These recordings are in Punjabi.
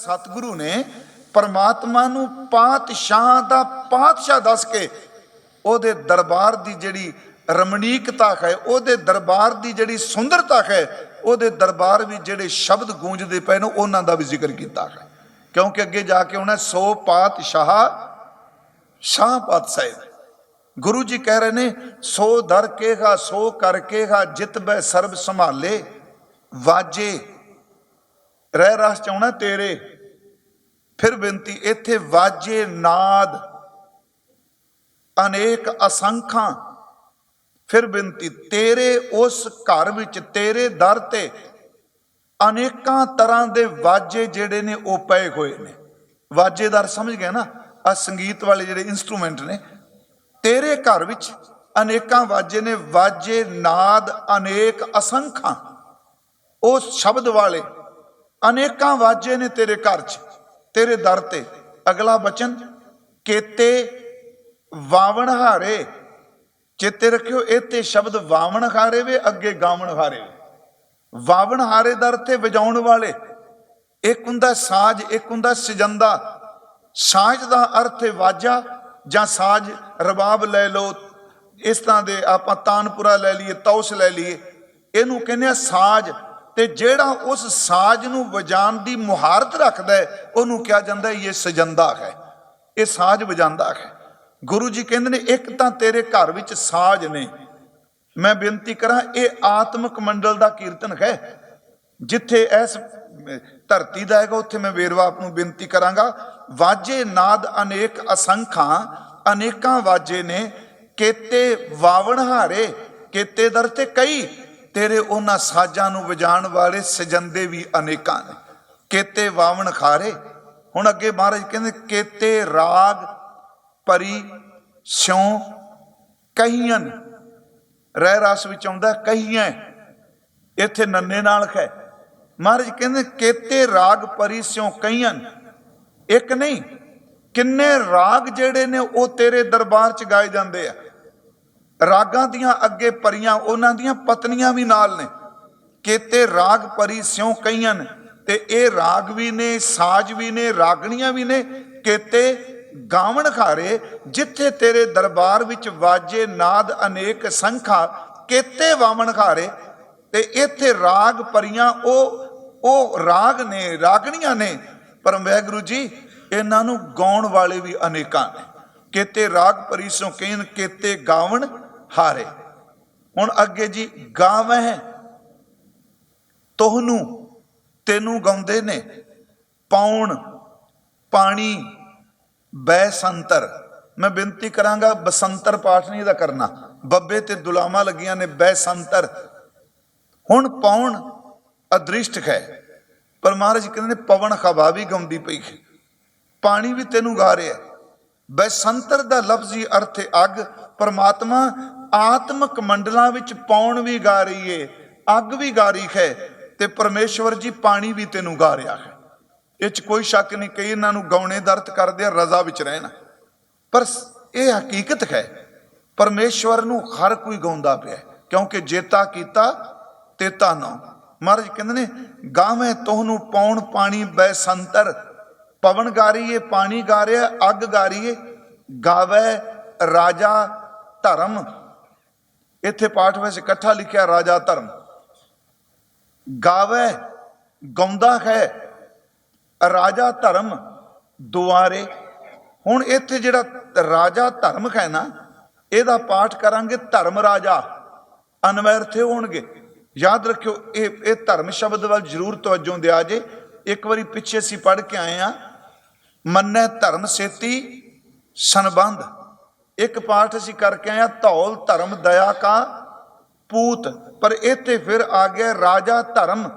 ਸਤਿਗੁਰੂ ਨੇ ਪਰਮਾਤਮਾ ਨੂੰ ਪਾਤਸ਼ਾਹ ਦਾ ਪਾਤਸ਼ਾਹ ਦੱਸ ਕੇ ਉਹਦੇ ਦਰਬਾਰ ਦੀ ਜਿਹੜੀ ਰਮਣੀਕਤਾ ਹੈ, ਉਹਦੇ ਦਰਬਾਰ ਦੀ ਜਿਹੜੀ ਸੁੰਦਰਤਾ ਹੈ, ਉਹਦੇ ਦਰਬਾਰ ਵਿੱਚ ਜਿਹੜੇ ਸ਼ਬਦ ਗੂੰਜਦੇ ਪਏ ਨੇ, ਉਹਨਾਂ ਦਾ ਵੀ ਜ਼ਿਕਰ ਕੀਤਾ ਹੈ। ਕਿਉਂਕਿ ਅੱਗੇ ਜਾ ਕੇ ਉਹਨਾਂ ਸੋ ਪਾਤਸ਼ਾਹ, ਸ਼ਾਹ ਪਾਤਸ਼ਾਹ। ਗੁਰੂ ਜੀ ਕਹਿ ਰਹੇ ਨੇ, ਸੋ ਦਰ ਕੇਗਾ ਸੋ ਕਰ ਕੇਗਾ ਜਿਤ ਬੈ ਸਰਬ ਸੰਭਾਲੇ, ਵਾਜੇ ਰਹਿ ਰਸ ਚਾਉਣਾ ਤੇਰੇ। ਫਿਰ ਬੇਨਤੀ, ਇੱਥੇ ਵਾਜੇ ਨਾਦ। ਅਨੇਕ ਅਸੰਖਾਂ। ਫਿਰ ਬੇਨਤੀ, ਤੇਰੇ ਉਸ ਘਰ ਵਿੱਚ, ਤੇਰੇ ਦਰ ਤੇ ਅਨੇਕਾਂ ਤਰ੍ਹਾਂ ਦੇ ਵਾਜੇ ਜਿਹੜੇ ਨੇ, ਉਹ ਪਏ ਹੋਏ ਨੇ। ਵਾਜੇਦਾਰ ਸਮਝ ਗਏ ਨਾ? ਆ ਸੰਗੀਤ ਵਾਲੇ ਜਿਹੜੇ ਇਨਸਟਰੂਮੈਂਟ ਨੇ, ਤੇਰੇ ਘਰ ਵਿੱਚ ਅਨੇਕਾਂ ਵਾਜੇ ਨੇ। ਵਾਜੇ ਨਾਦ ਅਨੇਕ ਅਸੰਖਾਂ। ਉਹ ਸ਼ਬਦ ਵਾਲੇ ਅਨੇਕਾਂ ਵਾਜੇ ਨੇ ਤੇਰੇ ਘਰ 'ਚ, ਤੇਰੇ ਦਰ ਤੇ। ਅਗਲਾ ਬਚਨ, ਕੇਤੇ ਵਾਵਣ ਹਾਰੇ ਚੇਤੇ ਰੱਖਿਓ, ਇਹ ਤੇ ਸ਼ਬਦ ਵਾਵਣ ਹਾਰੇ ਵੇ, ਅੱਗੇ ਗਾਵਣ ਹਾਰੇ ਵੇ। ਵਾਵਣ ਹਾਰੇ ਦਰ ਤੇ ਵਜਾਉਣ ਵਾਲੇ, ਇੱਕ ਹੁੰਦਾ ਸਾਜ, ਇੱਕ ਹੁੰਦਾ ਸਜੰਦਾ। ਸਾਜ ਦਾ ਅਰਥ ਹੈ ਵਾਜਾ ਜਾਂ ਸਾਜ, ਰਬਾਬ ਲੈ ਲਓ। ਇਸ ਤਰ੍ਹਾਂ ਦੇ ਆਪਾਂ ਤਾਨਪੁਰਾ ਲੈ ਲਈਏ, ਤੌਸ ਲੈ ਲਈਏ। ਇਹਨੂੰ ਕਹਿੰਦੇ ਆ ਸਾਜ। ਤੇ ਜਿਹੜਾ ਉਸ ਸਾਜ ਨੂੰ ਵਜਾਉਣ ਦੀ ਮੁਹਾਰਤ ਰੱਖਦਾ ਹੈ, ਉਹਨੂੰ ਕਿਹਾ ਜਾਂਦਾ ਹੈ, ਇਹ ਸਜੰਦਾ ਹੈ। ਇਹ ਸਾਜ ਵਜਾਂਦਾ ਹੈ। ਗੁਰੂ ਜੀ ਕਹਿੰਦੇ ਨੇ, ਇੱਕ ਤਾਂ ਤੇਰੇ ਘਰ ਵਿੱਚ ਸਾਜ ਨੇ। ਮੈਂ ਬੇਨਤੀ ਕਰਾਂ, ਇਹ ਆਤਮਿਕ ਮੰਡਲ ਦਾ ਕੀਰਤਨ ਹੈ। ਜਿੱਥੇ ਇਸ ਧਰਤੀ ਦਾ ਹੈਗਾ, ਉੱਥੇ ਮੈਂ ਵੇਰਵਾ ਆਪ ਨੂੰ ਬੇਨਤੀ ਕਰਾਂਗਾ। ਵਾਜੇ ਨਾਦ ਅਨੇਕ ਅਸੰਖਾਂ, ਅਨੇਕਾਂ ਵਾਜੇ ਨੇ। ਕੇਤੇ ਵਾਵਣ ਹਾਰੇ ਕੇਤੇ ਦਰ ਤੇ ਕਈ ਤੇਰੇ ਉਹਨਾਂ ਸਾਜ਼ਾਂ ਨੂੰ ਵਜਾਉਣ ਵਾਲੇ ਸਜੰਦੇ ਵੀ ਅਨੇਕਾਂ ਨੇ। ਕੇਤੇ ਵਾਵਣ ਖਾਰੇ। ਹੁਣ ਅੱਗੇ ਮਹਾਰਾਜ ਕਹਿੰਦੇ, ਕੇਤੇ ਰਾਗ ਪਰੀ ਸਿਉ ਕਹੀਆਂ ਰਹਿ ਰਸ ਵਿੱਚ ਆਉਂਦਾ ਕਹੀਆਂ ਇੱਥੇ ਨੰਨੇ ਨਾਲ ਹੈ ਮਹਾਰਾਜ ਕਹਿੰਦੇ, ਕੇਤੇ ਰਾਗ ਪਰੀ ਸਿਉ ਕਹੀਆਂ ਇੱਕ ਨਹੀਂ, ਕਿੰਨੇ ਰਾਗ ਜਿਹੜੇ ਨੇ ਉਹ ਤੇਰੇ ਦਰਬਾਰ 'ਚ ਗਾਏ ਜਾਂਦੇ ਆ। ਰਾਗਾਂ ਦੀਆਂ ਅੱਗੇ ਪਰੀਆਂ, ਉਹਨਾਂ ਦੀਆਂ ਪਤਨੀਆਂ ਵੀ ਨਾਲ ਨੇ। ਕੇਤੇ ਰਾਗ ਪਰੀ ਸਿਉ ਕਈਆਂ ਤੇ ਇਹ ਰਾਗ ਵੀ ਨੇ, ਸਾਜ ਵੀ ਨੇ, ਰਾਗਣੀਆਂ ਵੀ ਨੇ। ਕੇਤੇ ਗਾਵਣ ਖਾਰੇ, ਜਿੱਥੇ ਤੇਰੇ ਦਰਬਾਰ ਵਿੱਚ ਵਾਜੇ ਨਾਦ ਅਨੇਕ ਸੰਖਾ, ਕੇਤੇ ਵਾਵਣ ਖਾਰੇ। ਤੇ ਇੱਥੇ ਰਾਗ ਪਰੀਆਂ, ਉਹ ਉਹ ਰਾਗ ਨੇ, ਰਾਗਣੀਆਂ ਨੇ। ਪਰ ਵਾਹਿਗੁਰੂ ਜੀ, ਇਹਨਾਂ ਨੂੰ ਗਾਉਣ ਵਾਲੇ ਵੀ ਅਨੇਕਾਂ ਨੇ। ਕਿਤੇ ਰਾਗ ਪਰੀ ਸੋ ਕੇਨ ਗਾਵਣ ਹਾਰੇ। ਹੁਣ ਅੱਗੇ ਜੀ ਗਾਵਹਿ ਤੋਹਨੂੰ ਤੈਨੂੰ ਗਾਉਂਦੇ ਨੇ। ਪਾਉਣ ਪਾਣੀ, ਬੈਸੰਤਰ। ਮੈਂ ਬੇਨਤੀ ਕਰਾਂਗਾ, ਬਸੰਤਰ ਪਾਠ ਨਹੀਂ ਦਾ ਕਰਨਾ। ਬੱਬੇ ਤੇ ਦੁਲਾਮਾ ਲੱਗੀਆਂ ਨੇ, ਬੈਸੰਤਰ। ਹੁਣ ਪਾਉਣ ਅਦ੍ਰਿਸ਼ਟ ਹੈ। ਪਰ ਮਹਾਰਾਜ ਕਹਿੰਦੇ ਨੇ, ਪਵਨ ਹਵਾ ਵੀ ਗਾਉਂਦੀ ਪਈ ਹੈ। ਪਾਣੀ ਵੀ ਤੈਨੂੰ ਗਾ ਰਿਹਾ ਬੈਸੰਤਰ ਦਾ ਲਫ਼ਜ਼ੀ ਅਰਥ ਹੈ ਅੱਗ। ਪਰਮਾਤਮਾ ਆਤਮਕ ਮੰਡਲਾਂ ਵਿੱਚ ਪਾਉਣ ਵੀ ਗਾ ਰਹੀ ਏ, ਅੱਗ ਵੀ ਗਾ ਰਹੀ ਹੈ ਤੇ ਪਰਮੇਸ਼ਵਰ ਜੀ ਪਾਣੀ ਵੀ ਤੈਨੂੰ ਗਾ ਰਿਹਾ ਹੈ। ਇਹ ਚ ਕੋਈ ਸ਼ੱਕ ਨਹੀਂ ਕਈ ਇਹਨਾਂ ਨੂੰ ਗਾਉਣੇ ਦਰਤ ਕਰਦੇ ਆ, ਰਜ਼ਾ ਵਿੱਚ ਰਹਿਣਾ। ਪਰ ਇਹ ਹਕੀਕਤ ਹੈ, ਪਰਮੇਸ਼ਵਰ ਨੂੰ ਹਰ ਕੋਈ ਗਾਉਂਦਾ ਪਿਆ ਕਿਉਂਕਿ ਜੇਤਾ ਕੀਤਾ, ਤੇਤਾ ਨਾ। ਮਹਾਰਾਜ ਕਹਿੰਦੇ ਨੇ ਗਾਵੇਂ ਤੋਹਨੂੰ ਪੌਣ ਪਾਣੀ ਬੈਸੰਤਰ ਪਵਨ ਗਾ ਰਹੀ ਪਾਣੀ ਗਾ ਰਿਹਾ, ਅੱਗ ਗਾਰੀਏ ਰਹੀ ਗਾਵੇ ਰਾਜਾ ਧਰਮ ਇੱਥੇ ਪਾਠ ਵਿੱਚ ਇਕੱਠਾ ਲਿਖਿਆ ਰਾਜਾ ਧਰਮ। ਗਾਵੇ, ਗਾਉਂਦਾ ਹੈ, ਰਾਜਾ ਧਰਮ ਦੁਆਰੇ। ਹੁਣ ਇੱਥੇ ਜਿਹੜਾ ਰਾਜਾ ਧਰਮ ਹੈ ਨਾ, ਇਹਦਾ ਪਾਠ ਕਰਾਂਗੇ ਧਰਮ ਰਾਜਾ। ਅਨਵਰਥੇ ਹੋਣਗੇ। ਯਾਦ ਰੱਖਿਓ, ਇਹ ਇਹ ਧਰਮ ਸ਼ਬਦ ਵੱਲ ਜ਼ਰੂਰ ਤਵੱਜੋ ਦਿਆ ਜੇ। ਇੱਕ ਵਾਰੀ ਪਿੱਛੇ ਅਸੀਂ ਪੜ੍ਹ ਕੇ ਆਏ ਆ ਮੰਨੈ ਧਰਮ ਸੇਤੀ ਸੰਬੰਧ। ਇੱਕ ਪਾਠ ਅਸੀਂ ਕਰਕੇ ਆਏ ਆ ਧੌਲ, ਧਰਮ, ਦਇਆ ਕਾ ਪੂਤ। ਪਰ ਇੱਥੇ ਫਿਰ ਆ ਗਿਆ ਰਾਜਾ ਧਰਮ।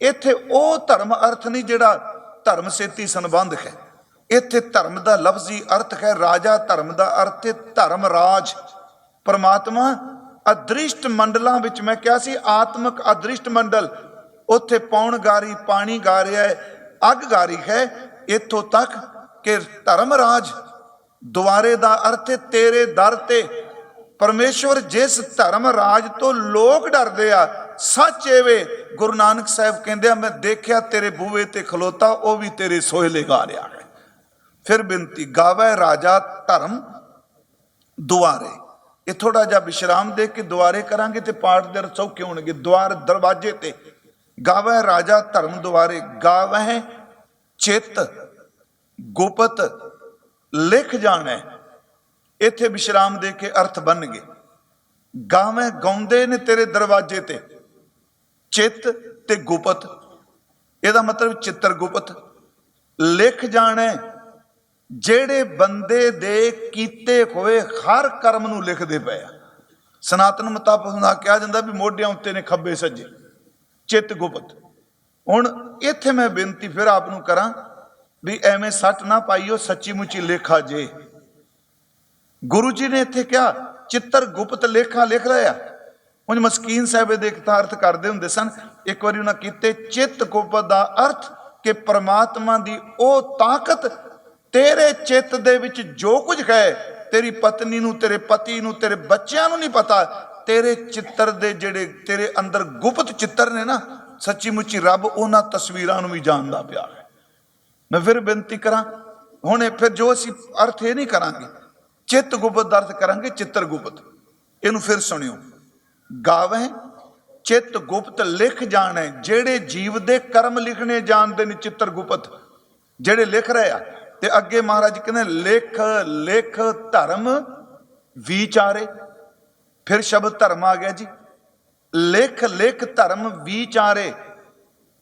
ਇੱਥੇ ਉਹ ਧਰਮ ਅਰਥ ਨਹੀਂ ਜਿਹੜਾ ਧਰਮ ਸੇਤੀ ਸੰਬੰਧ ਹੈ। ਇੱਥੇ ਧਰਮ ਦਾ ਲਫ਼ਜ਼ੀ ਅਰਥ ਹੈ, ਰਾਜਾ ਧਰਮ ਦਾ ਅਰਥ ਹੈ ਧਰਮ ਰਾਜ। ਪਰਮਾਤਮਾ, ਅਦ੍ਰਿਸ਼ਟ ਮੰਡਲਾਂ ਵਿੱਚ ਮੈਂ ਕਿਹਾ ਸੀ, ਆਤਮਿਕ ਅਦ੍ਰਿਸ਼ਟ ਮੰਡਲ, ਉੱਥੇ ਪੌਣ ਗਾਰੀ, ਪਾਣੀ ਗਾਰਿਆ ਹੈ, ਅੱਗ ਗਾਰੀ ਹੈ, ਇੱਥੋਂ ਤੱਕ ਕਿ ਧਰਮ ਰਾਜ ਦੁਆਰੇ ਦਾ ਅਰਥ ਤੇਰੇ ਦਰ ਤੇ। ਪਰਮੇਸ਼ਵਰ ਜਿਸ ਧਰਮ ਰਾਜ ਤੋਂ ਲੋਕ ਡਰਦੇ ਆ, ਸੱਚ ਏਵੇ ਗੁਰੂ ਨਾਨਕ ਸਾਹਿਬ ਕਹਿੰਦੇ ਆ, ਮੈਂ ਦੇਖਿਆ ਤੇਰੇ ਬੂਵੇ ਤੇ ਖਲੋਤਾ, ਉਹ ਵੀ ਤੇਰੇ ਸੋਹਲੇ ਗਾ ਰਿਹਾ ਹੈ। ਫਿਰ ਬੇਨਤੀ, ਗਾਵੇ ਰਾਜਾ ਧਰਮ ਦੁਆਰੇ। ਇਹ ਥੋੜਾ ਜਿਹਾ ਵਿਸ਼ਰਾਮ ਦੇ ਕੇ ਦੁਆਰੇ ਕਰਾਂਗੇ ਤੇ ਪਾਠ ਦੇ ਚੌਕੇ ਹੋਣਗੇ। ਦੁਆਰ ਦਰਵਾਜ਼ੇ ਤੇ। ਗਾਵੇ ਰਾਜਾ ਧਰਮ ਦੁਆਰੇ। ਗਾਵੇ ਚਿੱਤ ਗੁਪਤ ਲਿਖ ਜਾਣਾ। ਇੱਥੇ ਵਿਸ਼ਰਾਮ ਦੇ ਕੇ ਅਰਥ ਬਣਨਗੇ। ਗਾਵੇਂ ਗਾਉਂਦੇ ਨੇ ਤੇਰੇ ਦਰਵਾਜ਼ੇ ਤੇ। ਚਿੱਤ ਤੇ ਗੁਪਤ। ਇਹਦਾ ਮਤਲਬ ਚਿੱਤਰ ਗੁਪਤ। ਲਿਖ ਜਾਣਾ। ਜਿਹੜੇ ਬੰਦੇ ਦੇ ਕੀਤੇ ਹੋਏ ਹਰ ਕਰਮ ਨੂੰ ਲਿਖਦੇ ਪਏ ਆ। ਸਨਾਤਨ ਮੁਤਾਬਕ ਹੁੰਦਾ ਕਿਹਾ ਜਾਂਦਾ ਵੀ ਮੋਢਿਆਂ ਉੱਤੇ ਨੇ ਖੱਬੇ ਸੱਜੇ। ਚਿੱਤ ਗੁਪਤ। ਹੁਣ ਇੱਥੇ ਮੈਂ ਬੇਨਤੀ ਫਿਰ ਆਪ ਨੂੰ ਕਰਾਂ ਵੀ ਐਵੇਂ ਸੱਟ ਨਾ ਪਾਈਓ, ਸੱਚੀ ਮੁੱਚੀ ਲੇਖਾ ਜੇ। ਗੁਰੂ ਜੀ ਨੇ ਇੱਥੇ ਕਿਹਾ, ਚਿੱਤਰ ਗੁਪਤ ਲੇਖਾ ਲਿਖ ਰਿਹਾ ਹੁਣ ਮਸਕੀਨ ਸਾਹਿਬ ਦੇ ਇੱਕ ਅਰਥ ਕਰਦੇ ਹੁੰਦੇ ਸਨ, ਇੱਕ ਵਾਰੀ ਉਹਨਾਂ ਕੀਤੇ, ਚਿੱਤ ਗੁਪਤ ਦਾ ਅਰਥ ਕਿ ਪ੍ਰਮਾਤਮਾ ਦੀ ਉਹ ਤਾਕਤ, ਤੇਰੇ ਚਿੱਤ ਦੇ ਵਿੱਚ ਜੋ ਕੁਝ ਹੈ, ਤੇਰੀ ਪਤਨੀ ਨੂੰ, ਤੇਰੇ ਪਤੀ ਨੂੰ, ਤੇਰੇ ਬੱਚਿਆਂ ਨੂੰ ਨਹੀਂ ਪਤਾ, ਤੇਰੇ ਚਿੱਤਰ ਦੇ ਜਿਹੜੇ, ਤੇਰੇ ਅੰਦਰ ਗੁਪਤ ਚਿੱਤਰ ਨੇ ਨਾ, ਸੱਚੀ ਮੁੱਚੀ ਰੱਬ ਉਹਨਾਂ ਤਸਵੀਰਾਂ ਨੂੰ ਵੀ ਜਾਣਦਾ ਪਿਆ ਮੈਂ ਫਿਰ ਬੇਨਤੀ ਕਰਾਂ, ਹੁਣ ਫਿਰ ਜੋ ਅਸੀਂ ਅਰਥ ਇਹ ਨਹੀਂ ਕਰਾਂਗੇ, ਚਿੱਤ ਗੁਪਤ ਦਾ ਅਰਥ ਕਰਾਂਗੇ, ਚਿੱਤਰ ਗੁਪਤ। ਇਹਨੂੰ ਫਿਰ ਸੁਣਿਓ। ਗਾਵੇਂ ਚਿੱਤ ਗੁਪਤ ਲਿਖ ਜਾਣੇ, ਜਿਹੜੇ ਜੀਵ ਦੇ ਕਰਮ ਲਿਖਣੇ ਜਾਣਦੇ ਨੇ ਚਿੱਤਰ ਗੁਪਤ। ਜਿਹੜੇ ਲਿਖ ਰਹੇ ਆ, ਤੇ ਅੱਗੇ ਮਹਾਰਾਜ ਕਹਿੰਦੇ, ਲਿਖ ਲਿਖ ਧਰਮ ਵਿਚਾਰੇ। ਫਿਰ ਸ਼ਬਦ ਧਰਮ ਆ ਗਿਆ ਜੀ। ਲਿਖ ਲਿਖ ਧਰਮ ਵਿਚਾਰੇ।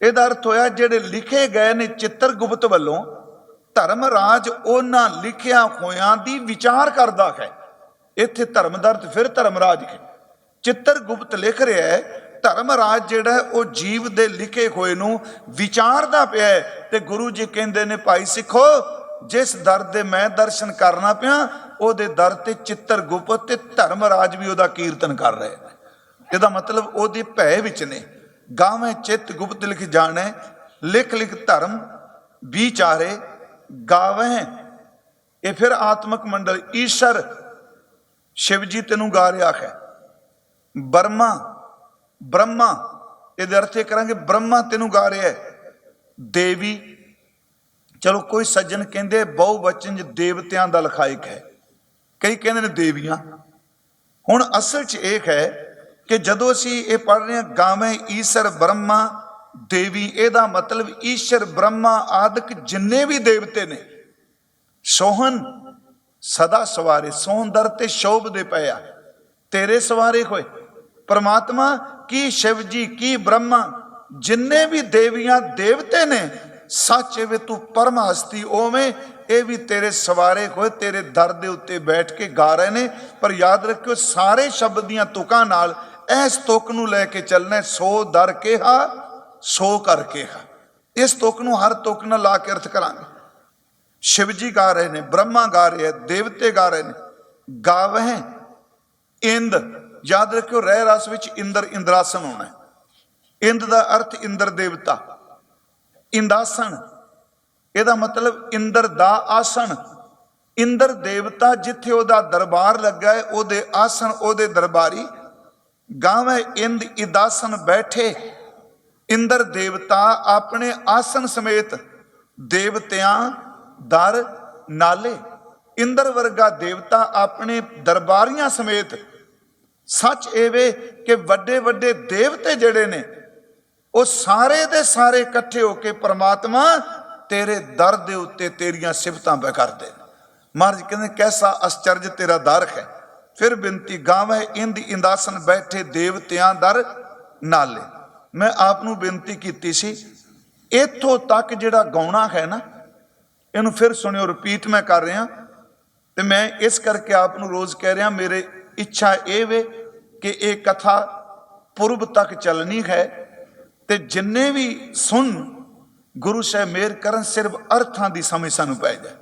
ਇਹਦਾ ਅਰਥ ਹੋਇਆ ਜਿਹੜੇ ਲਿਖੇ ਗਏ ਨੇ ਚਿੱਤਰ ਗੁਪਤ ਵੱਲੋਂ, ਧਰਮ ਰਾਜ ਉਹਨਾਂ ਲਿਖਿਆ ਹੋਇਆਂ ਦੀ ਵਿਚਾਰ ਕਰਦਾ ਹੈ। ਇੱਥੇ ਧਰਮ ਦਾ ਅਰਥ ਫਿਰ ਧਰਮ ਰਾਜ ਹੈ। ਚਿੱਤਰ ਗੁਪਤ ਲਿਖ ਰਿਹਾ ਹੈ, ਧਰਮ ਰਾਜ ਜਿਹੜਾ ਉਹ ਜੀਵ ਦੇ ਲਿਖੇ ਹੋਏ ਨੂੰ ਵਿਚਾਰਦਾ ਪਿਆ ਹੈ ਤੇ ਗੁਰੂ ਜੀ ਕਹਿੰਦੇ ਨੇ, ਭਾਈ ਸਿੱਖੋ, ਜਿਸ ਦਰ ਦੇ ਮੈਂ ਦਰਸ਼ਨ ਕਰਨਾ ਪਿਆ, ਉਹਦੇ ਦਰ ਤੇ ਚਿੱਤਰ ਗੁਪਤ ਤੇ ਧਰਮ ਰਾਜ ਵੀ ਉਹਦਾ ਕੀਰਤਨ ਕਰ ਰਹੇ ਨੇ। ਇਹਦਾ ਮਤਲਬ ਉਹਦੇ ਭੈ ਵਿੱਚ ਨੇ। ਗਾਵੇਂ ਚਿੱਤ ਗੁਪਤ ਲਿਖ ਜਾਣੈ, ਲਿਖ ਲਿਖ ਧਰਮ ਵਿਚਾਰੇ ਗਾਵੇਂ। ਇਹ ਫਿਰ ਆਤਮਕ ਮੰਡਲ ਈਸ਼ਰ ਸ਼ਿਵ ਜੀ ਤੈਨੂੰ ਗਾ ਰਿਹਾ ਹੈ। ਬਰਮਾ, ਬ੍ਰਹਮਾ, ਇਹਦੇ ਅਰਥ ਇਹ ਕਰਾਂਗੇ ਬ੍ਰਹਮਾ ਤੈਨੂੰ ਗਾ ਰਿਹਾ ਹੈ। ਦੇਵੀ, ਚਲੋ ਕੋਈ ਸੱਜਣ ਕਹਿੰਦੇ ਬਹੁ ਵਚਨ ਚ ਦੇਵਤਿਆਂ ਦਾ ਲਖਾਇਕ ਹੈ। ਕਈ ਕਹਿੰਦੇ ਨੇ ਦੇਵੀਆਂ। ਹੁਣ ਅਸਲ 'ਚ ਇਹ ਹੈ ਕਿ ਜਦੋਂ ਅਸੀਂ ਇਹ ਪੜ੍ਹ ਰਹੇ ਹਾਂ, ਗਾਵੇਂ ਈਸ਼ਰ ਬ੍ਰਹਮਾ, ਦੇਵੀ, ਇਹਦਾ ਮਤਲਬ ਈਸ਼ਰ ਬ੍ਰਹਮਾ ਆਦਿਕ ਜਿੰਨੇ ਵੀ ਦੇਵਤੇ ਨੇ ਸੋਹਨ ਸਦਾ ਸਵਾਰੇ ਸੌਂਦਰ ਤੇ ਸ਼ੋਭ ਦੇ ਪਿਆ ਤੇਰੇ ਸਵਾਰੇ ਹੋਏ। ਪਰਮਾਤਮਾ, ਕੀ ਸ਼ਿਵ ਜੀ, ਕੀ ਬ੍ਰਹਮਾ, ਜਿੰਨੇ ਵੀ ਦੇਵੀਆਂ, ਦੇਵਤੇ ਨੇ, ਸੱਚ ਵੇ ਤੂੰ ਪਰਮ ਹਸਤੀ ਓਵੇਂ, ਇਹ ਵੀ ਤੇਰੇ ਸਵਾਰੇ ਹੋਏ, ਤੇਰੇ ਦਰ ਦੇ ਉੱਤੇ ਬੈਠ ਕੇ ਗਾ ਰਹੇ ਨੇ। ਪਰ ਯਾਦ ਰੱਖਿਓ, ਸਾਰੇ ਸ਼ਬਦ ਦੀਆਂ ਤੁਕਾਂ ਨਾਲ ਇਸ ਤੁਕ ਨੂੰ ਲੈ ਕੇ ਚੱਲਣਾ ਸੋ ਦਰ ਕਿਹਾ ਸੋ ਕਰ ਕਿਹਾ ਇਸ ਤੁਕ ਨੂੰ ਹਰ ਤੁਕ ਨਾਲ ਲਾ ਕੇ ਅਰਥ ਕਰਾਂਗੇ। ਸ਼ਿਵ ਜੀ ਗਾ ਰਹੇ ਨੇ, ਬ੍ਰਹਮਾ ਗਾ ਰਹੇ ਹੈ, ਦੇਵਤੇ ਗਾ ਰਹੇ ਨੇ। ਗਾਵਹਿ, ਇੰਦ, ਯਾਦ ਰੱਖਿਓ, ਰਹਿ ਰਸ ਵਿੱਚ ਇੰਦਰ ਇੰਦਰਾਸਨ ਹੋਣਾ ਹੈ। ਇੰਦ ਦਾ ਅਰਥ ਇੰਦਰ ਦੇਵਤਾ। ਇੰਦਾਸਨ ਇਹਦਾ ਮਤਲਬ ਇੰਦਰ ਦਾ ਆਸਣ। ਇੰਦਰ ਦੇਵਤਾ ਜਿੱਥੇ ਉਹਦਾ ਦਰਬਾਰ ਲੱਗਾ ਹੈ, ਉਹਦੇ ਆਸਣ, ਉਹਦੇ ਦਰਬਾਰੀ ਗਾਵੇਂ ਇੰਦ ਇਦਾਸਨ ਬੈਠੇ, ਇੰਦਰ ਦੇਵਤਾ ਆਪਣੇ ਆਸਨ ਸਮੇਤ ਦੇਵਤਿਆਂ ਦਰ ਨਾਲੇ। ਇੰਦਰ ਵਰਗਾ ਦੇਵਤਾ ਆਪਣੇ ਦਰਬਾਰੀਆਂ ਸਮੇਤ। ਸੱਚ ਏਵੇ ਕਿ ਵੱਡੇ ਵੱਡੇ ਦੇਵਤੇ ਜਿਹੜੇ ਨੇ, ਉਹ ਸਾਰੇ ਦੇ ਸਾਰੇ ਇਕੱਠੇ ਹੋ ਕੇ ਪ੍ਰਮਾਤਮਾ ਤੇਰੇ ਦਰ ਦੇ ਉੱਤੇ ਤੇਰੀਆਂ ਸਿਫਤਾਂ ਪੈ ਕਰਦੇ ਨੇ। ਮਹਾਰਾਜ ਕਹਿੰਦੇ ਕੈਸਾ ਅਸਚਰਜ ਤੇਰਾ ਦਰ ਹੈ। ਫਿਰ ਬਿੰਤੀ ਗਾਵੇਂ, ਇੰਦ ਇੰਦਾਸਨ ਬੈਠੇ ਦੇਵਤਿਆਂ ਦਰ ਨਾਲੇ। ਮੈਂ ਆਪ ਨੂੰ ਬੇਨਤੀ ਕੀਤੀ ਸੀ, ਇੱਥੋਂ ਤੱਕ ਜਿਹੜਾ ਗਾਉਣਾ ਹੈ ਨਾ, ਇਹਨੂੰ ਫਿਰ ਸੁਣਿਓ ਰਿਪੀਟ ਮੈਂ ਕਰ ਰਿਹਾ। ਤੇ ਮੈਂ ਇਸ ਕਰਕੇ ਆਪ ਨੂੰ ਰੋਜ਼ ਕਹਿ ਰਿਹਾ, ਮੇਰੇ ਇੱਛਾ ਇਹ ਵੇ ਕਿ ਇਹ ਕਥਾ ਪੁਰਬ ਤੱਕ ਚੱਲਣੀ ਹੈ। ਤੇ ਜਿੰਨੇ ਵੀ ਸੁਣ, ਗੁਰੂ ਸਾਹਿਬ ਮੇਰ ਕਰਨ ਸਿਰਫ ਅਰਥਾਂ ਦੀ ਸਮਝ ਸਾਨੂੰ ਪੈ ਜਾਏ।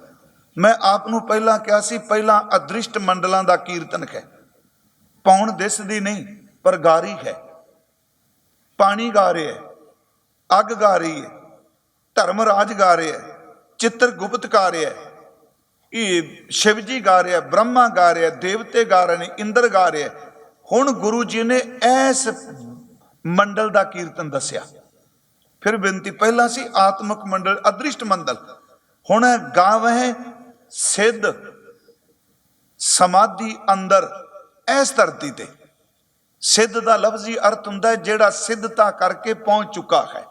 ਮੈਂ ਆਪ ਨੂੰ ਪਹਿਲਾਂ ਕਿਹਾ ਸੀ, ਪਹਿਲਾਂ ਅਦ੍ਰਿਸ਼ਟ ਮੰਡਲਾਂ ਦਾ ਕੀਰਤਨ ਹੈ। ਪੌਣ ਦਿਸਦੀ ਨਹੀਂ, ਪਰ ਗਾਰੀ ਹੈ। ਪਾਣੀ ਗਾ ਰਿਹਾ ਹੈ, ਅੱਗ ਗਾ ਰਹੀ ਹੈ, ਧਰਮ ਰਾਜ ਗਾ ਰਿਹਾ ਹੈ, ਚਿੱਤਰ ਗੁਪਤ ਗਾ ਰਿਹਾ ਹੈ। ਇਹ ਸ਼ਿਵ ਜੀ ਗਾ ਰਿਹਾ, ਬ੍ਰਹਮਾ ਗਾ ਰਿਹਾ, ਦੇਵਤੇ ਗਾ ਰਹੇ ਨੇ, ਇੰਦਰ ਗਾ ਰਿਹਾ ਹੁਣ ਗੁਰੂ ਜੀ ਨੇ ਐਸ ਮੰਡਲ ਦਾ ਕੀਰਤਨ ਦੱਸਿਆ। ਫਿਰ ਬੇਨਤੀ ਪਹਿਲਾਂ ਸੀ, ਆਤਮਿਕ ਮੰਡਲ, ਅਦ੍ਰਿਸ਼ਟ ਮੰਡਲ। ਹੁਣ ਹੈ ਗਾਵਹਿ ਸਿੱਧ ਸਮਾਧੀ ਅੰਦਰ ਇਸ ਧਰਤੀ ਤੇ। ਸਿੱਧ ਦਾ ਲਫ਼ਜ਼ੀ ਅਰਥ ਹੁੰਦਾ ਹੈ ਜਿਹੜਾ ਸਿੱਧਤਾ ਕਰਕੇ ਪਹੁੰਚ ਚੁੱਕਾ ਹੈ।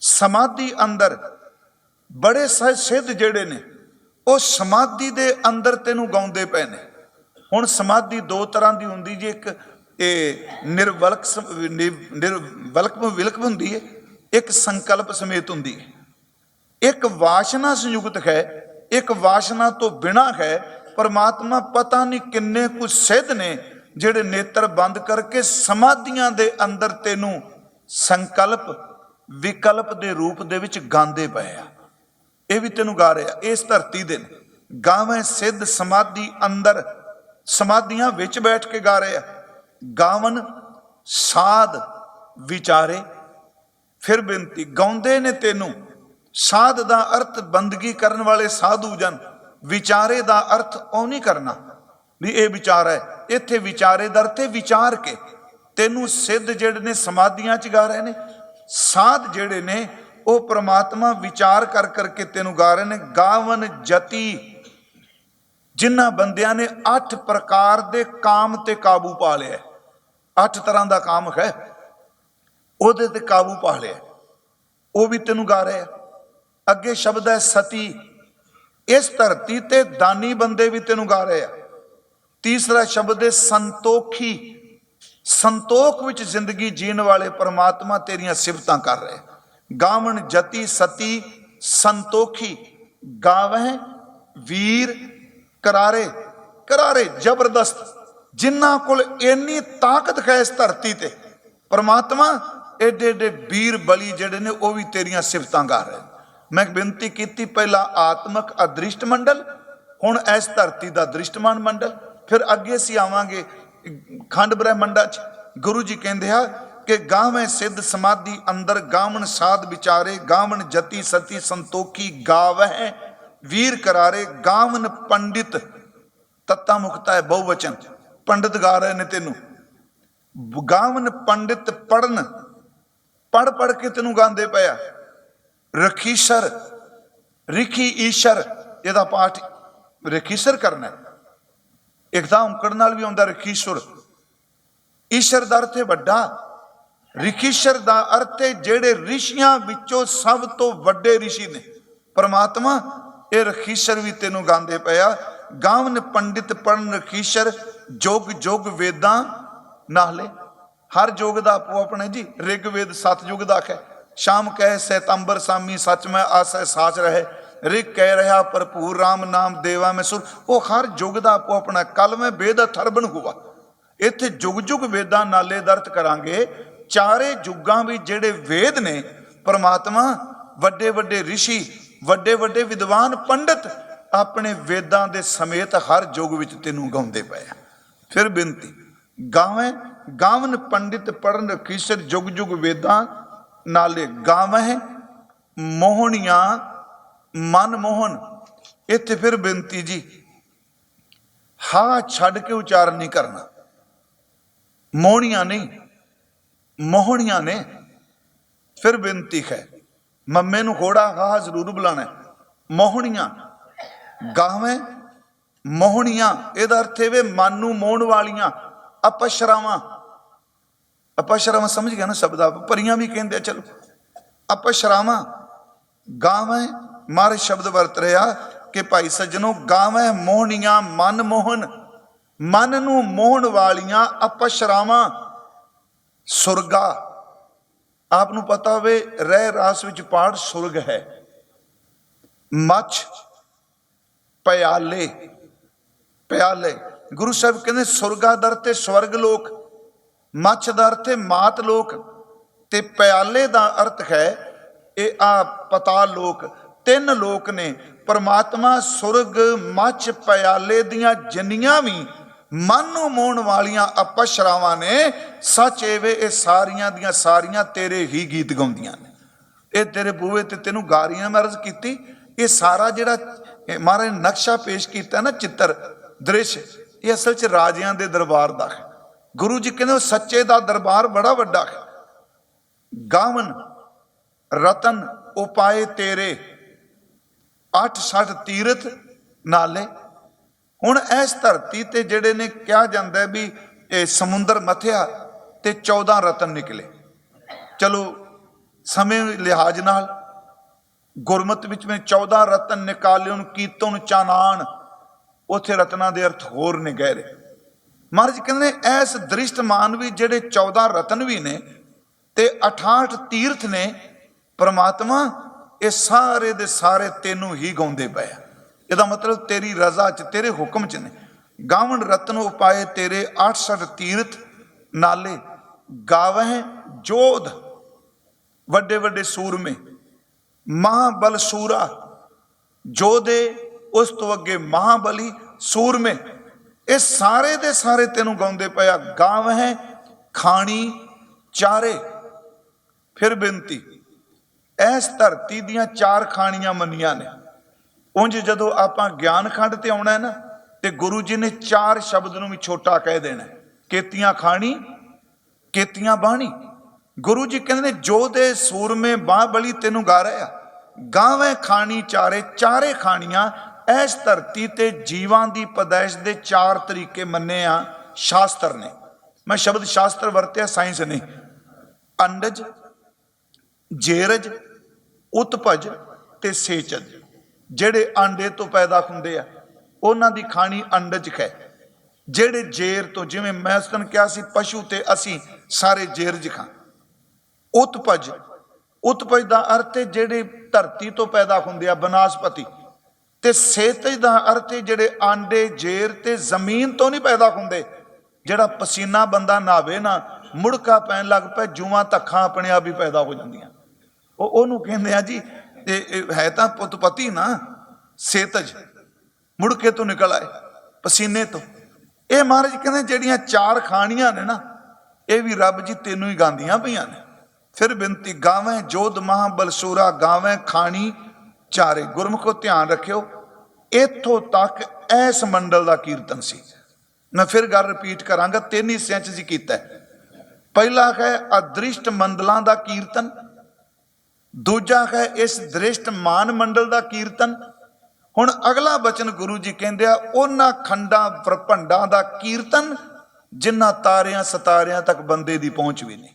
ਸਮਾਧੀ ਅੰਦਰ ਬੜੇ ਸ- ਸਿੱਧ ਜਿਹੜੇ ਨੇ, ਉਹ ਸਮਾਧੀ ਦੇ ਅੰਦਰ ਤੈਨੂੰ ਗਾਉਂਦੇ ਪਏ ਨੇ। ਹੁਣ ਸਮਾਧੀ ਦੋ ਤਰ੍ਹਾਂ ਦੀ ਹੁੰਦੀ ਜੀ, ਇੱਕ ਇਹ ਨਿਰਵਲਕ ਸਮ- ਨਿਰਵਲਕ ਵਿਲਕ ਹੁੰਦੀ ਹੈ, ਇੱਕ ਸੰਕਲਪ ਸਮੇਤ ਹੁੰਦੀ ਹੈ। ਇੱਕ ਵਾਸ਼ਨਾ ਸੰਯੁਕਤ ਹੈ ਇੱਕ ਵਾਸ਼ਨਾ ਤੋਂ ਬਿਨਾ ਹੈ, ਪਰਮਾਤਮਾ ਪਤਾ ਨਹੀਂ ਕਿੰਨੇ ਕੁ ਸਿੱਧ ਨੇ, ਜਿਹੜੇ ਨੇਤਰ ਬੰਦ ਕਰਕੇ ਸਮਾਧੀਆਂ ਦੇ ਅੰਦਰ ਤੈਨੂੰ ਸੰਕਲਪ, ਵਿਕਲਪ ਦੇ ਰੂਪ ਦੇ ਵਿੱਚ ਗਾਉਂਦੇ ਪਏ ਆ। ਇਹ ਵੀ ਤੈਨੂੰ ਗਾ ਰਿਹਾ, ਇਸ ਧਰਤੀ ਦੇ ਨੇ ਗਾਵੇਂ ਸਿੱਧ ਸਮਾਧੀ ਅੰਦਰ, ਸਮਾਧੀਆਂ ਵਿੱਚ ਬੈਠ ਕੇ ਗਾ ਰਿਹਾ ਗਾਵਨ ਸਾਧ ਵਿਚਾਰੇ, ਫਿਰ ਬੇਨਤੀ, ਗਾਉਂਦੇ ਨੇ ਤੈਨੂੰ ਸਾਧ ਦਾ ਅਰਥ ਬੰਦਗੀ ਕਰਨ ਵਾਲੇ ਸਾਧੂ ਜਨ, ਵਿਚਾਰੇ ਦਾ ਅਰਥ ਉਹ ਨਹੀਂ ਕਰਨਾ। ਵੀ ਇਹ ਵਿਚਾਰ ਹੈ, ਇੱਥੇ ਵਿਚਾਰੇ ਦਰ ਤੇ ਵਿਚਾਰ ਕੇ, ਤੈਨੂੰ ਸਿੱਧ ਜਿਹੜੇ ਨੇ ਸਮਾਧੀਆਂ ਚ ਗਾ ਰਹੇ ਨੇ, ਸਾਧ ਜਿਹੜੇ ਨੇ, ਉਹ ਪ੍ਰਮਾਤਮਾ ਵਿਚਾਰ ਕਰ ਕਰਕੇ ਤੈਨੂੰ ਗਾ ਰਹੇ ਨੇ, ਗਾਵਨ ਜਤੀ। ਜਿਨ੍ਹਾਂ ਬੰਦਿਆਂ ਨੇ ਅੱਠ ਪ੍ਰਕਾਰ ਦੇ ਕਾਮ ਤੇ ਕਾਬੂ ਪਾ ਲਿਆ ਅੱਠ ਤਰ੍ਹਾਂ ਦਾ ਕਾਮ ਹੈ, ਉਹਦੇ ਤੇ ਕਾਬੂ ਪਾ ਲਿਆ ਉਹ ਵੀ ਤੈਨੂੰ ਗਾ ਰਿਹਾ ਅੱਗੇ ਸ਼ਬਦ ਹੈ ਸਤੀ। ਇਸ ਧਰਤੀ ਤੇ ਦਾਨੀ ਬੰਦੇ ਵੀ ਤੈਨੂੰ ਗਾ ਰਹੇ ਆ। ਤੀਸਰਾ ਸ਼ਬਦ ਹੈ ਸੰਤੋਖੀ। ਸੰਤੋਖ ਵਿੱਚ ਜ਼ਿੰਦਗੀ ਜੀਣ ਵਾਲੇ ਪਰਮਾਤਮਾ ਤੇਰੀਆਂ ਸਿਫਤਾਂ ਕਰ ਰਹੇ। ਗਾਵਣ ਜਤੀ ਸਤੀ, ਸੰਤੋਖੀ। ਗਾਵਹਿ ਵੀਰ ਕਰਾਰੇ। ਕਰਾਰੇ ਜ਼ਬਰਦਸਤ। ਜਿਨ੍ਹਾਂ ਕੋਲ ਇੰਨੀ ਤਾਕਤ ਹੈ ਇਸ ਧਰਤੀ ਤੇ, ਪਰਮਾਤਮਾ ਏਡੇ ਏਡੇ ਵੀਰ ਬਲੀ ਜਿਹੜੇ ਨੇ, ਉਹ ਵੀ ਤੇਰੀਆਂ ਸਿਫਤਾਂ ਗਾ ਰਹੇ ਨੇ। ਮੈਂ ਬੇਨਤੀ ਕੀਤੀ, ਪਹਿਲਾਂ ਆਤਮਿਕ ਅਦ੍ਰਿਸ਼ਟ ਮੰਡਲ, ਹੁਣ ਇਸ ਧਰਤੀ ਦਾ ਦ੍ਰਿਸ਼ਟਮਾਨ ਮੰਡਲ। ਫਿਰ ਅੱਗੇ ਅਸੀਂ ਆਵਾਂਗੇ ਖੰਡ ਬ੍ਰਹਮੰਡਾ ਚ। ਗੁਰੂ ਜੀ ਕਹਿੰਦੇ ਆ ਕਿ ਗਾਵੇਂ ਸਿੱਧ ਸਮਾਧੀ ਅੰਦਰ ਗਾਵਣ ਸਾਧ ਵਿਚਾਰੇ ਗਾਵਣ ਜਤੀ ਸਤੀ ਸੰਤੋਖੀ ਗਾਵਹਿ, ਵੀਰ ਕਰਾਰੇ ਗਾਵਨ ਪੰਡਿਤ। ਤੱਤਾ ਮੁਕਤਾ ਹੈ ਬਹੁਵਚਨ, ਪੰਡਿਤ ਗਾ ਰਹੇ ਨੇ ਤੈਨੂੰ। ਗਾਵਨ ਪੰਡਿਤ ਪੜਨ ਪੜ ਪੜ ਕੇ ਤੈਨੂੰ ਗਾਉਂਦੇ ਪਿਆ ਰਖੀਸ਼ਰ ਰਿਖੀ ਈਸ਼ਰ, ਇਹਦਾ ਪਾਠ ਰਖੀਸ਼ਰ ਕਰਨਾ ਹੈ। ਇੱਕ ਨਾਲ ਵੀ ਆਉਂਦਾ ਰਖੀਸੁਰ ਈਸ਼ਰ ਦਾ ਅਰਥ ਹੈ ਵੱਡਾ ਰਿਖੀਸ਼ਰ ਦਾ ਅਰਥ ਹੈ ਜਿਹੜੇ ਰਿਸ਼ੀਆਂ ਵਿੱਚੋਂ ਸਭ ਤੋਂ ਵੱਡੇ ਰਿਸ਼ੀ ਨੇ। ਪਰਮਾਤਮਾ, ਇਹ ਰਖੀਸ਼ਰ ਵੀ ਤੈਨੂੰ ਗਾਉਂਦੇ ਪਿਆ ਗਾਵਨ ਪੰਡਿਤ ਪੜਨ ਰਖੀਸ਼ਰ ਜੋਗ ਜੋਗ ਵੇਦਾਂ ਨਾਲੇ ਹਰ ਜੋਗ ਦਾ ਆਪੋ ਆਪਣੇ ਜੀ, ਰਿਗ ਵੇਦ ਸਤ ਯੁਗ ਦਾ ਹੈ ਸ਼ਾਮ ਕਹਿ ਸੈਤੰਬਰ ਸਾਮੀ ਸੱਚ ਮੈਂ ਆਸੈ ਸਾਚ ਰਹੇ। ਰਿਗ ਕਹਿ ਰਿਹਾ ਭਰਪੂਰ RAM ਨਾਮ ਦੇਵਾ ਮੈਂ ਸੁਰ। ਉਹ ਹਰ ਯੁਗ ਦਾ ਆਪੋ ਆਪਣਾ ਕਲ ਮੈਂ ਵੇਦ ਥਰਬਨ ਹੁਆ। ਇੱਥੇ ਜੁਗ ਜੁਗ ਵੇਦਾਂ ਨਾਲੇ ਦਰਤ ਕਰਾਂਗੇ। ਚਾਰੇ ਯੁੱਗਾਂ ਵੀ ਜਿਹੜੇ ਵੇਦ ਨੇ, ਪਰਮਾਤਮਾ, ਵੱਡੇ ਵੱਡੇ ਰਿਸ਼ੀ, ਵੱਡੇ ਵੱਡੇ ਵਿਦਵਾਨ, ਪੰਡਿਤ, ਆਪਣੇ ਵੇਦਾਂ ਦੇ ਸਮੇਤ ਹਰ ਯੁੱਗ ਵਿੱਚ ਤੈਨੂੰ ਗਾਉਂਦੇ ਪਏ ਆ। ਫਿਰ ਬੇਨਤੀ, ਗਾਵੇਂ, ਗਾਵਨ ਪੰਡਿਤ ਪੜਨ ਕੀਸਰ ਜੁਗ ਜੁਗ ਵੇਦਾਂ ਨਾਲੇ ਗਾਵਹਿ ਮੋਹਣੀਆਂ, ਮਨ ਮੋਹਨ ਇੱਥੇ ਫਿਰ ਬੇਨਤੀ ਜੀ ਹਾ ਛੱਡ ਕੇ ਉਚਾਰਨ ਨਹੀਂ ਕਰਨਾ। ਮੋਹਣੀਆਂ ਨਹੀਂ, ਮੋਹਣੀਆਂ ਨੇ। ਫਿਰ ਬੇਨਤੀ ਹੈ, ਮੰਮੇ ਨੂੰ ਘੋੜਾ ਹਾ ਜ਼ਰੂਰ ਬੁਲਾਣਾ ਮੋਹਣੀਆਂ, ਗਾਵੇਂ ਮੋਹਣੀਆਂ, ਇਹਦਾ ਅਰਥ ਹੈ ਵੇ ਮਨ ਨੂੰ ਮੋਹਣ ਵਾਲੀਆਂ ਅਪਸ਼ਰਾਵਾਂ ਅਪਸ਼ਰਾਵਾਂ ਸਮਝ ਗਿਆ ਨਾ ਸ਼ਬਦ ਆਪ ਪਰੀਆਂ ਵੀ ਕਹਿੰਦੇ ਆ, ਚਲੋ। ਅਪਸ਼ਰਾਵਾਂ ਗਾਵੇਂ, ਮਾਰੇ ਸ਼ਬਦ ਵਰਤ ਰਿਹਾ ਕਿ ਭਾਈ ਸੱਜਣੋ, ਗਾਵੇਂ ਮੋਹਣੀਆਂ ਮਨ ਮੋਹਨ ਮਨ ਨੂੰ ਮੋਹਣ ਵਾਲੀਆਂ ਅਪਸ਼ਰਾਵਾਂ ਸੁਰਗਾ, ਆਪ ਨੂੰ ਪਤਾ ਹੋਵੇ, ਰਹਿ ਰਾਸ ਵਿੱਚ ਪਾੜ ਸੁਰਗ ਹੈ। ਮੱਛ, ਪਿਆਲੇ ਪਿਆਲੇ। ਗੁਰੂ ਸਾਹਿਬ ਕਹਿੰਦੇ, ਸੁਰਗਾ ਦਰ ਤੇ ਸਵਰਗ ਲੋਕ। ਮੱਛ ਦਾ ਅਰਥ ਹੈ ਮਾਤ ਲੋਕ ਤੇ ਪਿਆਲੇ ਦਾ ਅਰਥ ਹੈ ਇਹ ਆ ਪਤਾ ਲੋਕ। ਤਿੰਨ ਲੋਕ ਨੇ, ਪਰਮਾਤਮਾ, ਸੁਰਗ, ਮੱਛ, ਪਿਆਲੇ ਦੀਆਂ ਜਿੰਨੀਆਂ ਵੀ ਮਨ ਨੂੰ ਮੋਹਣ ਵਾਲੀਆਂ ਅਪਸ਼ਰਾਵਾਂ ਨੇ, ਸੱਚ ਏਵੇਂ ਇਹ ਸਾਰੀਆਂ ਦੀਆਂ ਸਾਰੀਆਂ ਤੇਰੇ ਹੀ ਗੀਤ ਗਾਉਂਦੀਆਂ ਨੇ। ਇਹ ਤੇਰੇ ਬੂਹੇ ਤੇ ਤੈਨੂੰ ਗਾਰੀਆਂ ਮਰਜ਼ ਕੀਤੀ। ਇਹ ਸਾਰਾ ਜਿਹੜਾ ਮਹਾਰਾਜ ਨਕਸ਼ਾ ਪੇਸ਼ ਕੀਤਾ ਨਾ ਚਿੱਤਰ, ਦ੍ਰਿਸ਼, ਇਹ ਅਸਲ 'ਚ ਰਾਜਿਆਂ ਦੇ ਦਰਬਾਰ ਦਾ ਹੈ। ਗੁਰੂ ਜੀ ਕਹਿੰਦੇ ਉਹ ਸੱਚੇ ਦਾ ਦਰਬਾਰ ਬੜਾ ਵੱਡਾ ਹੈ। ਗਾਵਨ, ਰਤਨ, ਉਪਾਏ ਤੇਰੇ 860 ਤੀਰਥ ਨਾਲੇ। ਹੁਣ ਇਸ ਧਰਤੀ ਤੇ ਜਿਹੜੇ ਨੇ ਕਿਹਾ ਜਾਂਦਾ ਵੀ ਇਹ ਸਮੁੰਦਰ ਮਥਿਆ ਤੇ 14 ਰਤਨ ਨਿਕਲੇ। ਚਲੋ ਸਮੇਂ ਲਿਹਾਜ਼ ਨਾਲ ਗੁਰਮਤ ਵਿੱਚ ਮੈਂ 14 ਰਤਨ ਨਿਕਾਲਿਓ ਨੂੰ ਕੀਤਨ ਚਾਨਾਨ ਉਥੇ ਰਤਨਾਂ ਦੇ ਅਰਥ ਹੋਰ ਨੇ ਗਹਿਰੇ। ਮਹਾਰਾਜ ਕਹਿੰਦੇ ਨੇ, ਐਸ ਦ੍ਰਿਸ਼ਟਮਾਨ ਵੀ ਜਿਹੜੇ 14 ਰਤਨ ਵੀ ਨੇ ਤੇ 68 ਤੀਰਥ ਨੇ, ਪ੍ਰਮਾਤਮਾ ਇਹ ਸਾਰੇ ਦੇ ਸਾਰੇ ਤੈਨੂੰ ਹੀ ਗਾਉਂਦੇ ਪਏ ਇਹਦਾ ਮਤਲਬ ਤੇਰੀ ਰਜ਼ਾ ਚ, ਤੇਰੇ ਹੁਕਮ ਚ ਨੇ। ਗਾਵਣ ਰਤਨ ਉਪਾਏ ਤੇਰੇ 68 ਤੀਰਥ ਨਾਲੇ, ਗਾਵਹਿ ਜੋਧ ਵੱਡੇ ਵੱਡੇ ਸੂਰਮੇ, ਮਹਾਬਲ ਸੂਰਾ, ਜੋਧੇ ਉਸ ਤੋਂ ਅੱਗੇ ਮਹਾਬਲੀ ਸੂਰਮੇ। ਇਹ ਸਾਰੇ ਦੇ ਸਾਰੇ ਤੈਨੂੰ ਗਾਉਂਦੇ ਪਿਆ ਗਾਵਹਿ ਖਾਣੀ, ਚਾਰੇ, ਫਿਰ ਬੇਨਤੀ। ਇਸ ਧਰਤੀ ਦੀਆਂ ਚਾਰ ਖਾਣੀਆਂ ਮੰਨੀਆਂ ਨੇ। ਉਂਝ ਜਦੋਂ ਆਪਾਂ ਗਿਆਨ ਖੰਡ ਤੇ ਆਉਣਾ ਹੈ ਨਾ, ਤੇ ਗੁਰੂ ਜੀ ਨੇ ਚਾਰ ਸ਼ਬਦ ਨੂੰ ਵੀ ਛੋਟਾ ਕਹਿ ਦੇਣਾ ਕੇਤੀਆਂ ਖਾਣੀ, ਕੇਤੀਆਂ ਬਾਣੀ। ਗੁਰੂ ਜੀ ਕਹਿੰਦੇ ਨੇ, ਜੋ ਦੇ ਸੂਰਮੇ ਬਾਹ ਬਲੀ ਤੈਨੂੰ ਗਾ ਰਿਹਾ ਗਾਵੇਂ ਖਾਣੀ, ਚਾਰੇ ਚਾਰੇ ਖਾਣੀਆਂ ਇਸ ਧਰਤੀ ਤੇ ਜੀਵਾਂ ਦੀ ਪਦਾਇਸ਼ ਦੇ ਚਾਰ ਤਰੀਕੇ ਮੰਨੇ ਆ ਸ਼ਾਸਤਰ ਨੇ। ਮੈਂ ਸ਼ਬਦ ਸ਼ਾਸਤਰ ਵਰਤਿਆ ਸਾਇੰਸ ਨਹੀਂ। ਅੰਡਜ, ਜੇਰਜ, ਉਤਪਜ ਤੇ ਸੇਚਜ, ਜਿਹੜੇ ਆਂਡੇ ਤੋਂ ਪੈਦਾ ਹੁੰਦੇ ਆ। ਉਹਨਾਂ ਦੀ ਖਾਣੀ ਅੰਡਜ ਹੈ। ਜਿਹੜੇ ਜੇਰ ਤੋਂ, ਜਿਵੇਂ ਮੈਂ ਉਸ ਕਿਹਾ ਸੀ, ਪਸ਼ੂ ਤੇ ਅਸੀਂ ਸਾਰੇ ਜੇਰਜ ਖਾਂ। ਉਤਪਜ ਉਤਪਜ ਦਾ ਅਰਥ ਹੈ ਜਿਹੜੇ ਧਰਤੀ ਤੋਂ ਪੈਦਾ ਹੁੰਦੇ ਆ, ਬਨਾਸਪਤੀ। ਤੇ ਸੇਤਜ ਦਾ ਅਰਥ ਜਿਹੜੇ ਆਂਡੇ, ਜੇਰ ਤੇ ਜ਼ਮੀਨ ਤੋਂ ਨਹੀਂ ਪੈਦਾ ਹੁੰਦੇ। ਜਿਹੜਾ ਪਸੀਨਾ ਬੰਦਾ ਨਾਵੇ ਨਾ, ਮੁੜਕਾ ਪੈਣ ਲੱਗ ਪਏ ਜੂਆਂ ਧੱਖਾਂ ਆਪਣੇ ਆਪ ਹੀ ਪੈਦਾ ਹੋ ਜਾਂਦੀਆਂ। ਉਹ ਉਹਨੂੰ ਕਹਿੰਦੇ ਆ ਜੀ, ਇਹ ਹੈ ਤਾਂ ਪੁੱਤਪਤੀ ਨਾ ਸੇਤਜ ਮੁੜਕੇ ਤੋਂ ਨਿਕਲ ਆਏ, ਪਸੀਨੇ ਤੋਂ। ਇਹ ਮਹਾਰਾਜ ਕਹਿੰਦੇ ਜਿਹੜੀਆਂ ਚਾਰ ਖਾਣੀਆਂ ਨੇ ਨਾ, ਇਹ ਵੀ ਰੱਬ ਜੀ ਤੈਨੂੰ ਹੀ ਗਾਉਂਦੀਆਂ ਪਈਆਂ ਨੇ। ਫਿਰ ਬੇਨਤੀ, ਗਾਵੇਂ ਜੋਧ ਮਹਾਬਲ ਬਲਸੂਰਾ, ਗਾਵੇਂ ਖਾਣੀ ਚਾਰੇ ਗੁਰਮੁਖੋ ਧਿਆਨ ਰੱਖਿਓ, ਇੱਥੋਂ ਤੱਕ ਇਸ ਮੰਡਲ ਦਾ ਕੀਰਤਨ ਸੀ। ਮੈਂ ਫਿਰ ਗੱਲ ਰਿਪੀਟ ਕਰਾਂਗਾ, ਤਿੰਨ ਹਿੱਸਿਆਂ 'ਚ ਜੀ ਕੀਤਾ ਪਹਿਲਾ ਹੈ ਅਦ੍ਰਿਸ਼ਟ ਮੰਡਲਾਂ ਦਾ ਕੀਰਤਨ, ਦੂਜਾ ਹੈ ਇਸ ਦ੍ਰਿਸ਼ਟ ਮਾਨ ਮੰਡਲ ਦਾ ਕੀਰਤਨ। ਹੁਣ ਅਗਲਾ ਬਚਨ ਗੁਰੂ ਜੀ ਕਹਿੰਦੇ ਆ, ਉਹਨਾਂ ਖੰਡਾਂ ਪ੍ਰਭੰਡਾਂ ਦਾ ਕੀਰਤਨ, ਜਿਨ੍ਹਾਂ ਤਾਰਿਆਂ ਸਤਾਰਿਆਂ ਤੱਕ ਬੰਦੇ ਦੀ ਪਹੁੰਚ ਵੀ ਨਹੀਂ।